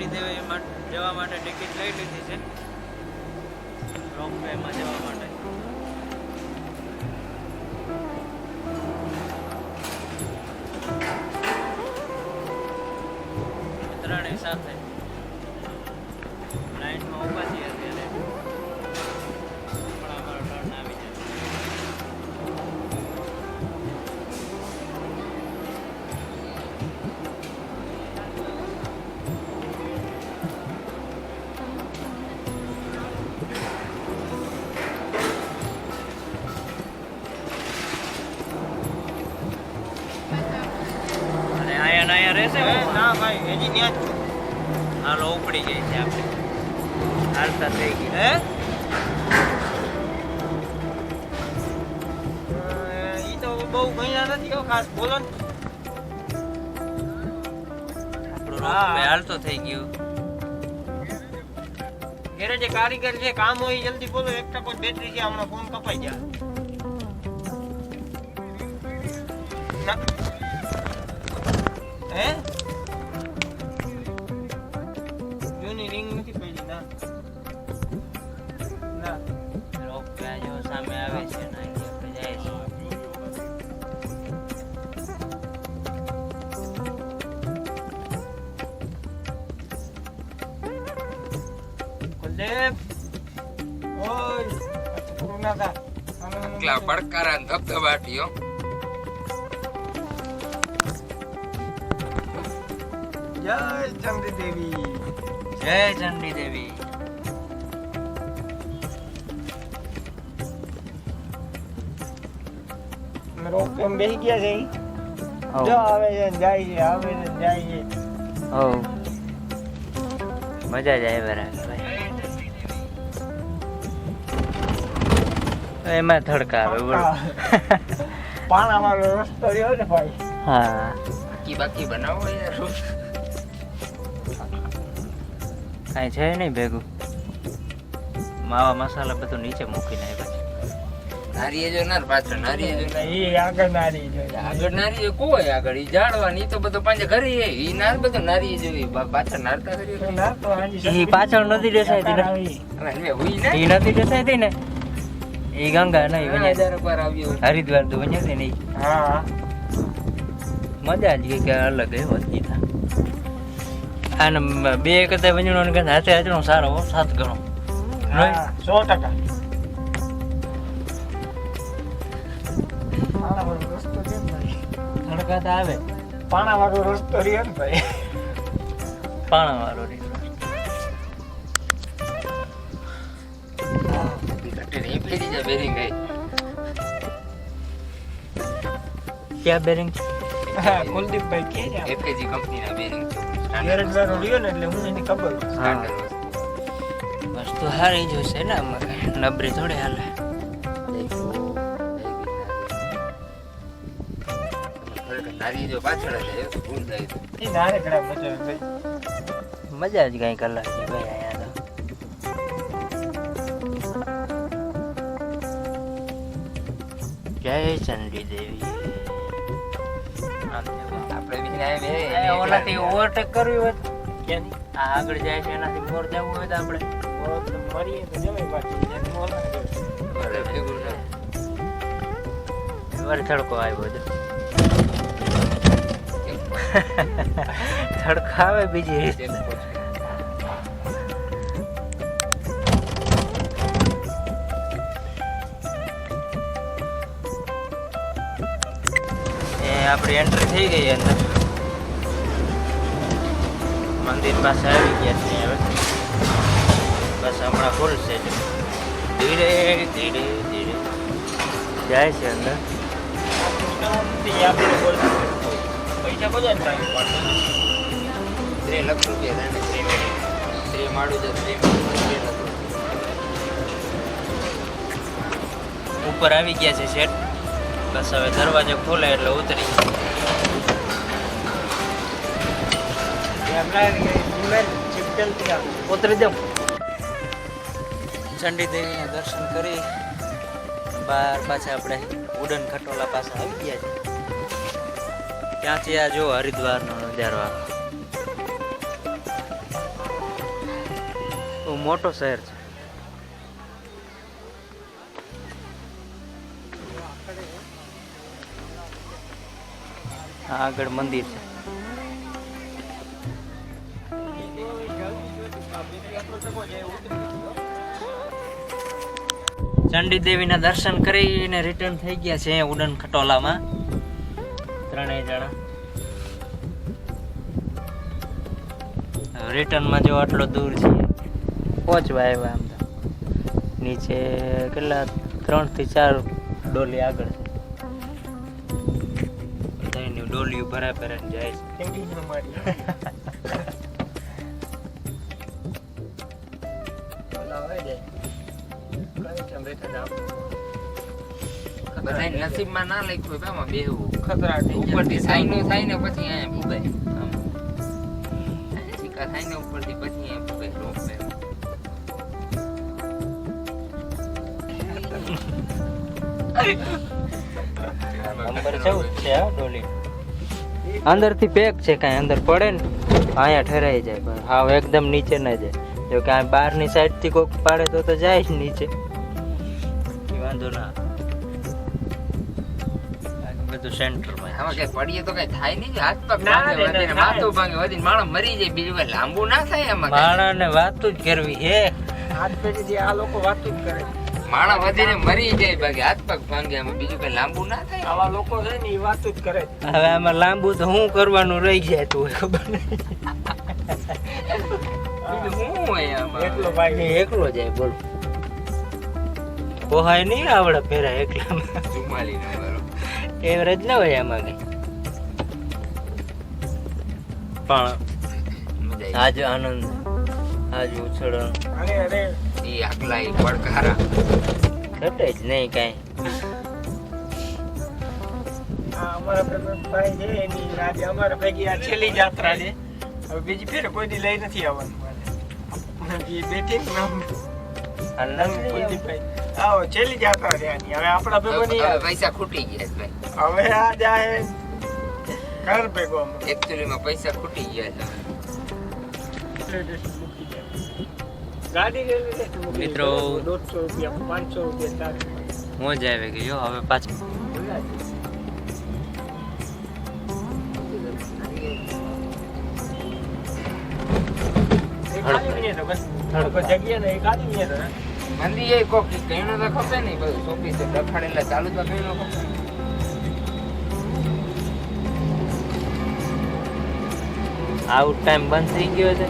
ચંડી દેવી જવા માટે ટિકિટ લઈ લીધી છે. રોપવેમાં જવા માટે. ત્રણેય સાથે. ના ભાઈ હજી ત્યાં જ છું. હાલો ઉપડી ગઈ છે આપણે. હાલતા થઈ ગઈ હે? ઈ તો બહુ મહિના નથી હો ખાસ બોલો ને. આપણું હા. રોપવે હાલતો થઈ ગયું. ઘેરે જે કારીગર છે કામ હોય ઈ જલ્દી બોલો. એક ટકો બેટરી છે હમણાં ફોન કપાઈ જાય ના. હે? કુલદીપ ઓય પૂરું ના થા એટલા પડકારા ને ધબધબાટીઓ જય ચંદ્રી દેવી જય ચંડી દેવી અમે રોપ એમ બેસી ગયા છે ઈ. જો આવે છે ને જાય છે આવે છે ને જાય છે ઓ મજા જ આવે એમાં ધડકા આવે પાણા વાળો રસ્તો રહ્યો ને ભાઈ. હા. બાકી બાકી બનાવો યાર કાંઈ છે નહીં ભેગું. માવા મસાલા બધું નીચે મૂકીને આવ્યા છે. નારીએ જો ના પાછળ નારીએ જો ના. ઈ આગળ નારી જો આગળ નારી જો કોઈ આગળ? ઈ જાળવાની તો બધો પાંજે ઘરે એ. ઈ નાર બધું નારી જો પાછળ નારતા કરી નાર તો ઈ પાછળ નથી હુઈ ના ઈ નથી દેસાઈતી ને. ઈ ગંગા નહીં વન્યા હરિદ્વાર તો વન્યા છે ને હા. મજા જ કે અલગ એ વાત ગીતા. આને બે કરતા વંજણો ને કરતા હાથે હાથનો સારો સાત ગણો સો ટકા. પાણા વાળો રસ્તો છે ભાઈ? આવે. પાણા વાળો રસ્તો રહ્યો ને ભાઈ? પાણા વાળો રીત ફેરી જાય બેરિંગ ગઈ ક્યાં બેરિંગ હા કુલદીપભાઈ કે છે. એફકેજી કંપનીના બેરિંગ છે ગેરેજ વાળો રહ્યો ને એટલે હું એની ખબર વસ્તુ હારી જ હશે ને આમાં નબરી થોડી હાલે. નારી જો પાછળ છે, ભૂલ થાય એ નારે ઘણા મજા આવે મજા જ કઈ કલાક છે ભાઈ જય ચંડી દેવી. આપણે બી ના એ ઓલાથી ઓવરટેક કરવી હોય ક્યાંથી? આ આગળ જાય છે એનાથી મોર જવું હોય તો આપણે. તડકો મરીએ તો બાકી આવ્યો છે. થડકો આવે બીજી રીતે આપણી એન્ટ્રી થઈ ગઈ અંદર. મંદિર પાસે આવી ગયા છીએ હવે. બસ હમણાં ફૂલ છે ધીરે ધીરે ધીરે. જાય છે અંદર. પૈસા બધા. ત્રણ લાખ રૂપિયા ત્રણ માળું. છે, ત્રણ. ઉપર આવી ગયા છે શેઠ બસ હવે દરવાજો ખોલે એટલે ઉતરી. ઉતરી દઉં ચંડી દેવીના દર્શન કરી બહાર પાછા આપણે ઉડન ખટોલા પાસે આવી ગયા છે. ત્યાંથી આ જો હરિદ્વારનો નજારો મોટો શહેર છે. આગળ મંદિર છે. ચંડી દેવીના દર્શન કરીને રિટર્ન થઈ ગયા છે ઉડન ખટોલામાં. ત્રણેય જણા. રિટર્નમાં જો આટલો દૂર છે, પહોંચવા આવ્યા આમ નીચે કેટલા? ત્રણથી ચાર ડોલી આગળ છે. ડોલીઓ ભરા ભરાને જાય છે. બધાય નસીબમાં ના લખ્યું હોય આમાં બેહવું ખતરા થઈ ઉપરથી સાઈનો થાય ને પછી અહીંયા આમ. સિક્કા થાય ને ઉપરથી પછી અહીંયા પુગાય રોપ. નંબર ચૌદ છે ડોલી? અંદરથી પેક છે કાંઈ અંદર પડે ને અહીંયા ઠરાઈ જાય પણ હાવ એકદમ નીચે ના જાય. જો કે આ બહારની સાઈડથી કોક પાડે તો તો જાય જ નીચે. વાંધો ના આ બધું સેન્ટરમાં આમાં કઈ પડીએ તો કઈ થાય નહીં હાથ પગ ના ભાંગે વધીને થાય. માથું ભાંગે વધીને માણસ મરી જાય બીજું કઈ લાંબુ ના થાય આમાં. માણાને વાતું જ કરવી હે? પેઢી આ લોકો વાતું જ કરે માણસ વધીને મરી જાય બાકી હાથ પગ ભાંગે આમાં બીજું કઈ લાંબુ ના થાય? આવા લોકો છે ને એ વાત જ કરે હવે આમાં લાંબુ તો શું કરવાનું રહી જાય તું ખબર નહીં. શું હોય આમાં? ભાઈ. એકલો જાય બોલ. પોહાય નહીં આવડે પેરા એકલામાં ચુમ્માલી એવરેજ ના હોય આમાં કઈ. પણ આજ આનંદ આજ ઉછળણ. અરે અરે. ઈ આકલા ઈ પડકારા ઘટે જ નહીં કાંઈ. આ અમારા ભાઈ છે એની આજે અમારા ભેગી આ છેલ્લી જાત્રા છે. હવે બીજી ફેર કોઈ દી લઈ નથી આવવાનું મારે. એ બેઠી ને નામ આવો છેલ્લી જાત્રા છે આની. હવે આપણા ભેગો નહીં પૈસા ખૂટી ગયા ભાઈ. હવે આ જાય ઘર ભેગો. Actually પૈસા ખૂટી ગયા છે. મિત્રો. મોજ આવી ગઈ હવે પાછું. મંદી એ કોક કઈનો તો ખપે નહીં બધું સોંપી છે રખાડેલા ચાલુ તો કઈનો ખપે આઉટ ટાઈમ બંધ થઈ ગયો છે.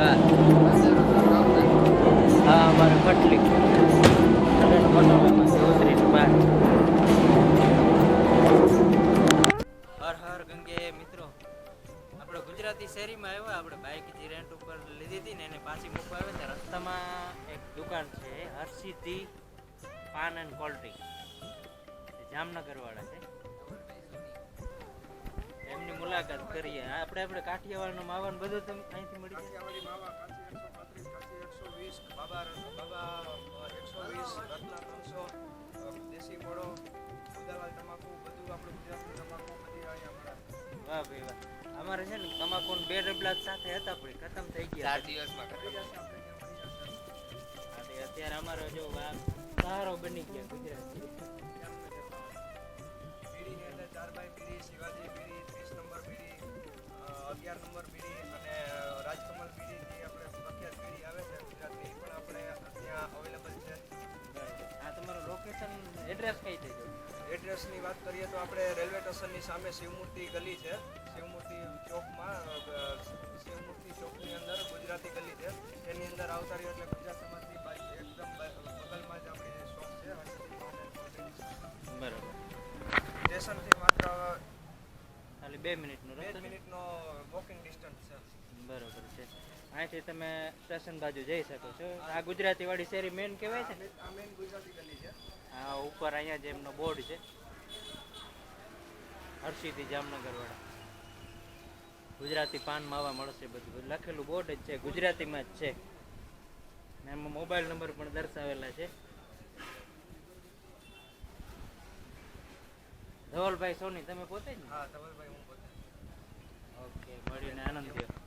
ઉતરીને હા, અમારે કટલી. ઉતરીને બાર હર ગંગે મિત્રો. આપણે ગુજરાતી શેરીમાં આવ્યા, આપણે બાઇક રેન્ટ ઉપર લીધી હતી ને એને પાછી મૂકવા હતા રસ્તામાં એક દુકાન છે, Harshiti paan and cold drink Jamnagar વાળા છે. એમની મુલાકાત કરીએ. આપણે આપણે કાઠિયાવાડનો માવાન બધું તમે અહીંથી મળી જાય. કાઠિયાવાડી માવા કાચી એકસો પાંત્રીસ એકસો વીસ બાબા બાબા એકસો વીસ રત્ના ત્રણસો દેશી મોળો ઉદાવાલ તમાકુ બધું આપણું ગુજરાતનું તમાકુ બધી અહીંયા મળે. વાહ ભાઈ વાહ. અમારે છે ને તમાકુ બે ડબલા સાથે હતા પણ ખતમ થઈ ગયા. ચાર દિવસમાં ખતમ. અત્યારે અમારો જો વાહ સહારો બની ગયા ગુજરાતી બીડીની અંદર ચાર બાય બીડી શિવાજી બીડી અગિયાર નંબર પીઢી અને રાજકમલ પીઢીની આપણે પ્રખ્યાત પીઢી આવે છે ગુજરાતની પણ આપણે ત્યાં અવેલેબલ છે. આ તમારું લોકેશન એડ્રેસ કઈ થઈ ગયું? એડ્રેસની વાત કરીએ તો આપણે રેલવે સ્ટેશનની સામે શિવમૂર્તિ ગલી છે. શિવમૂર્તિ ચોકમાં શિવમૂર્તિ ચોકની અંદર ગુજરાતી ગલી છે. એની અંદર આવતા રહ્યો એટલે ગુજરાત સમાજની બાજુ એકદમ બગલમાં જ આપણી શોપ છે. બરાબર. સ્ટેશનથી મિનિટનો વોકિંગ ડિસ્ટન્સ છે? બરોબર છે. અહીંથી તમે સ્ટેશન બાજુ જઈ શકો છો. આ ગુજરાતી વાળી શેરી મેન કહેવાય છે ને? આ મેન ગુજરાતી ગલી છે. હા ઉપર અહીંયા જે એમનો બોર્ડ છે. હર્ષિથી જામનગર વાળા ગુજરાતી પાન માવા મળશે બધું. બધું લખેલું બોર્ડ જ છે. ગુજરાતીમાં જ છે. ને એમાં મોબાઈલ નંબર પણ દર્શાવેલા છે. ધવલભાઈ સોની તમે પોતે જ હા ધવલભાઈ હું પોતે ઓકે મળીને આનંદ થયો